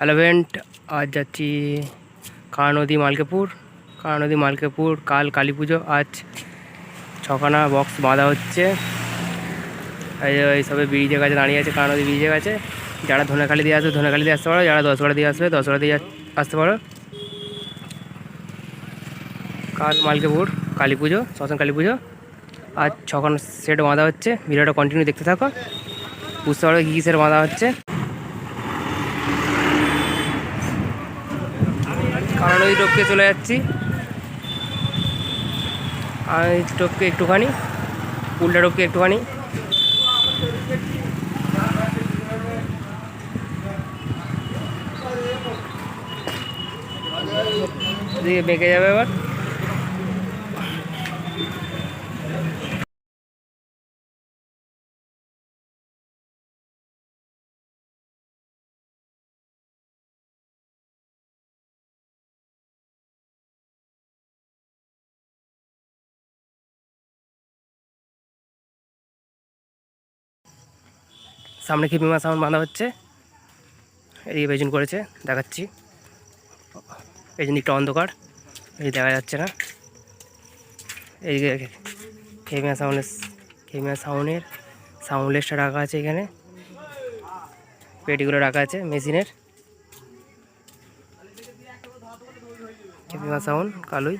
Hello vent আজ যাচ্ছি কারা নদী মালকেপুর কারা নদী মালকেপুর কাল কালী পুজো আজ ছখানা বক্স বাঁধা হচ্ছে। এই সবে ব্রিজের কাছে দাঁড়িয়ে আছে কারা নদী ব্রিজের কাছে। যারা ধনেখালি দিয়ে আসবে, ধনেখালি দিয়ে আসতে পারো। যারা দশগড়া দিয়ে আসবে, দশগড়া দিয়ে আসতে পারো। কাল মালকেপুর কালী পুজো শ্মশান কালী পুজো আজ ছখানা সেট বাঁধা হচ্ছে। ভিডিওটা কন্টিনিউ দেখতে থাকো। বুঝতে পারবে কী কী সেট বাঁধা হচ্ছে। ওই টপকে চলে যাচ্ছি। ওই টপকে একটুখানি উল্টা টপকে একটুখানি। দিকে বেঁকে যাবে এবার সামনে খেপি মাছ আমার বাঁধা হচ্ছে? এদিকে বেজন করেছে, দেখাচ্ছি। এই জন্য একটু অন্ধকার, এই দেখা যাচ্ছে না। এইদিকে খেমিয়া সাউন্ডের খেমিয়া সাউন্ডের সাউন্ডলেসটা রাখা আছে এখানে। পেটিগুলো রাখা আছে মেশিনের। খেপিমা সাউন্ড, কালুই।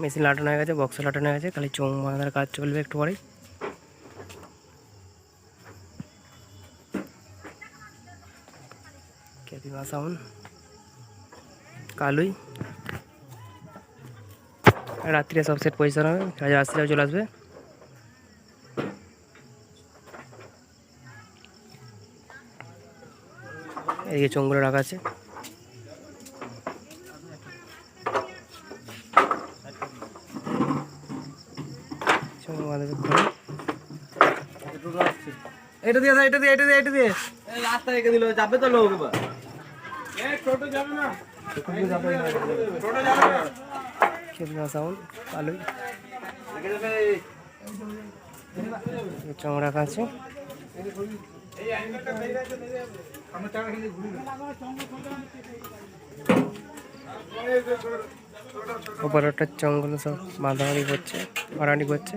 মেশিন লাটানো হয়ে গেছে বক্স লাটানো হয়ে গেছে, খালি চোং বাঁধার কাজ চলবে একটু পরেই। ক্যাপিমা সাউন্ড কালুই। রাত্রিরে সব সেট পজিশন হবে রাজা চলে আসবে। এদিকে চোঙগুলো রাখা আছে। ঘরে। এটা দিয়ে এটা দিয়ে এটা দিয়ে এটা দিয়ে। রাস্তা রেখে দিল যাবে তো লোক এবার। ক্যাপিমা সাউন্ড কালুই এদিকে চোঙ রাখা আছে উপরটার সব বাঁধাবাঁধি করছে ভাড়ানি করছে।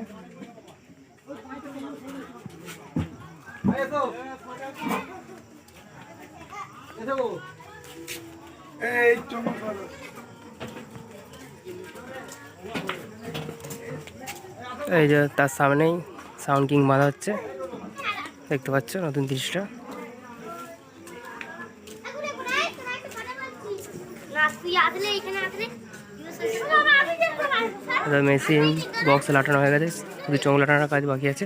এই যে তার সামনেই সাউন্ড কিং বাঁধা হচ্ছে। দেখতে পাচ্ছ নতুন আসলে মেশিন বক্স লাটানো হয়ে গেছে, শুধু চোখ লাটানোর কাজ বাকি আছে।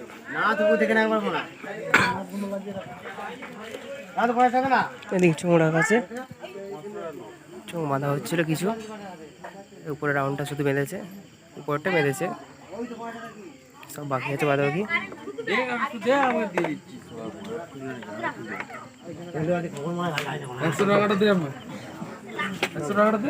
না তবু থেকে না পারব না না তো পয়সা না। এদিকে চোখ রাখা আছে। বাঁধা হচ্ছিল কিছু। উপরে রাউন্ডটা শুধু বেঁধেছে। উপরটা বেঁধেছে। সব বাকি আছে বাদ বাকি একশো টাকাটা দে আমার একশো টাকাটা দে।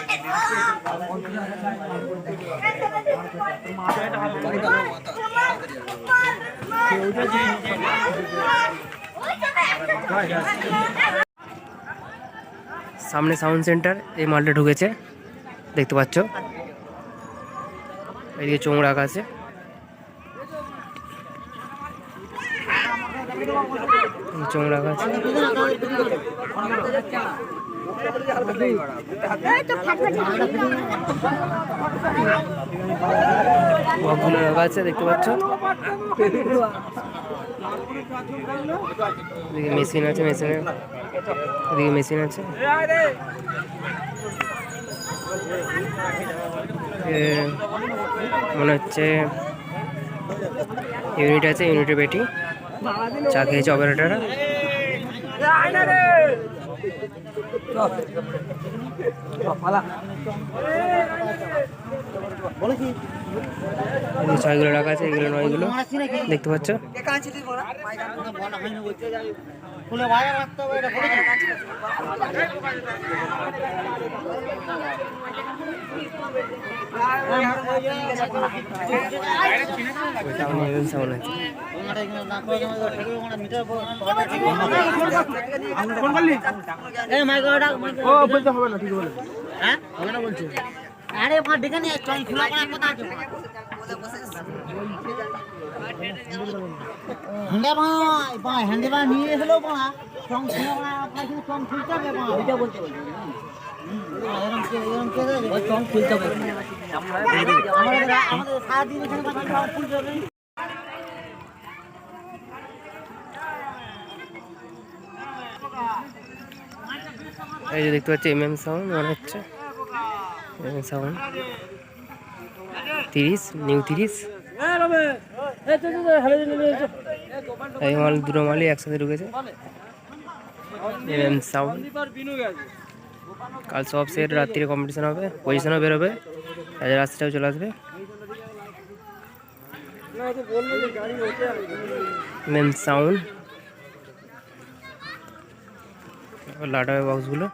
সামনে সাউন্ড সেন্টার এই মালটা ঢুকেছে দেখতে পাচ্ছ। এদিকে চোঙ রাখা আছে। চোঙ রাখা আছে বকগুলো রাখা আছে দেখতে পাচ্ছ এদিকে মেশিন আছে মেশিনে এদিকে মেশিন আছে মনে হচ্ছে ইউনিট আছে ইউনিটের বেটি চা খেয়েছে অপারেটাররা ছয়গুলো রাখা আছে এগুলো নয়গুলো। দেখতে পাচ্ছ? সামনে এরকম সাউন্ড আছে আরে ওখানে ডেকে নিয়ে চল খোলা করার কথা আছে। হ্যান্ডে ভাই ভাই হ্যান্ডে ভাই নিয়ে এসলো বাড়া চং খোলা করা আপনার কিন্তু চং খুলতে হবে বাড়া ওইটা বলতে বলতে এরকম কে এরকম কে দেবে? ওই চং খুলতে হবে। আমাদের আমাদের সারাদিন এখানে খুলতে হবে। এই যে দেখতে পাচ্ছি এম এম সাউন্ড মনে হচ্ছে। এম এম সাউন্ড তিরিশ নিউ তিরিশ। এই মাল, দুটো মালই একসাথে ঢুকেছে। এম সাউন্ড কাল সব সেট রাত্রিরে কম্পিটিশন হবে পজিশনও বেরোবে রাজা রাস্তাটাও চলে আসবে। এম সাউন্ড লাটা বক্সগুলো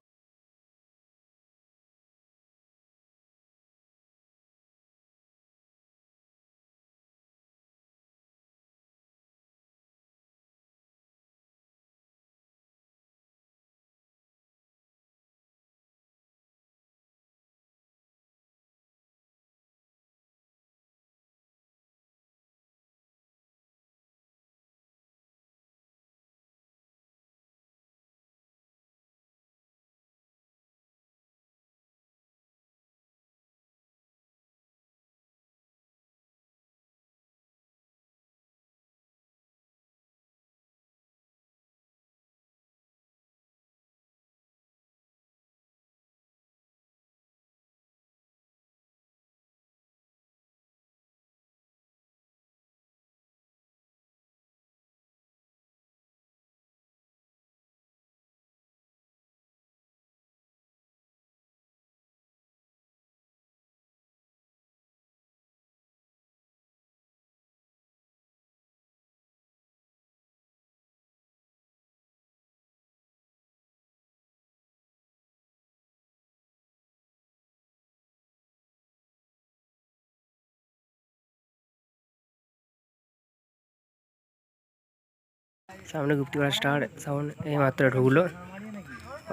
সামনে গুপ্তিপাড়া স্টার সাউন্ড এই মাত্র ঢুকলো।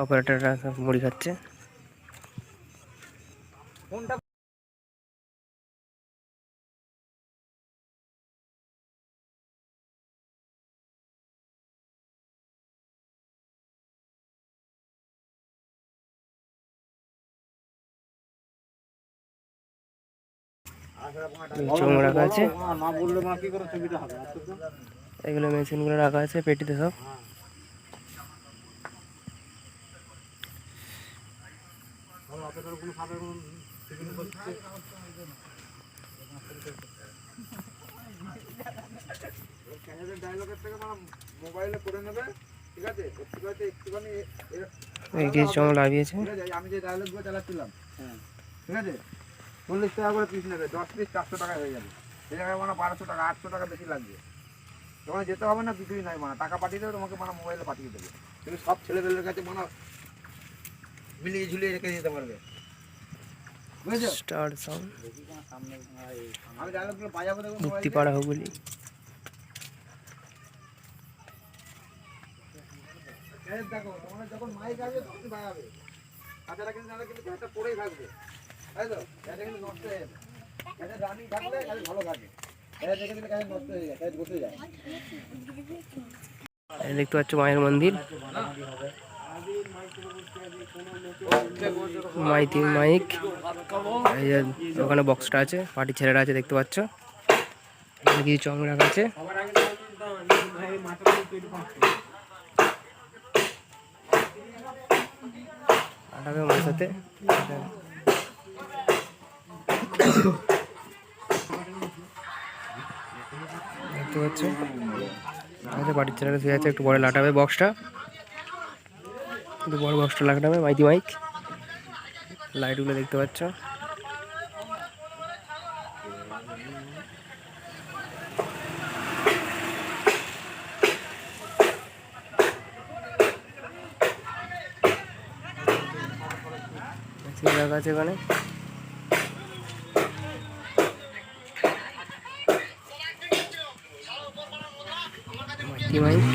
অপারেটররা সব মুড়ি খাচ্ছে। চোঙ রাখা আছে। এগুলো মেশিনগুলো রাখা আছে পেটিতে সব মোবাইলে করে নেবে ঠিক আছে কিছু চোঙ লাগিয়েছে আমি যে ডায়লগগুলো চালাচ্ছিলাম ঠিক আছে? চল্লিশ টাকা করে পিস নেবে দশ পিস চারশো টাকা হয়ে যাবে। এই জায়গায় মানে বারোশো টাকা, আটশো টাকা বেশি লাগবে। তোমার যেতে হবে না কিছুই নাই মানে। টাকা পাঠিয়ে দেবে তোমাকে মানে মোবাইলে পাঠিয়ে দেবে। তুমি সব ছেলেপেলের কাছে মানে মিলিয়ে ঝুলিয়ে রেখে দিতে পারবে। দেখো মানে যখন মাইক আসবে বাজাবে। তাছাড়া কিন্তু কিন্তু থাকবে। তাই তো? কিন্তু থাকলে ভালো থাকে। দেখতে পাচ্ছ মায়ের মন্দির। মাইতি মাইক। ওখানে বক্সটা আছে, পার্টি ছেলেরা আছে, দেখতে পাচ্ছ। কিছু চং রাখা আছে। আটাবে মার সাথে। দেখতে পাচ্ছ আচ্ছা বাড়ির ছেলেরা শুয়ে আছে, একটু পরে লাটাবে বক্সটা। একটু বড় বক্সটা লাগাবে, মাইতি মাইক। লাইটগুলো দেখতে পাচ্ছ। আছে এখানে। মাইতি মাইক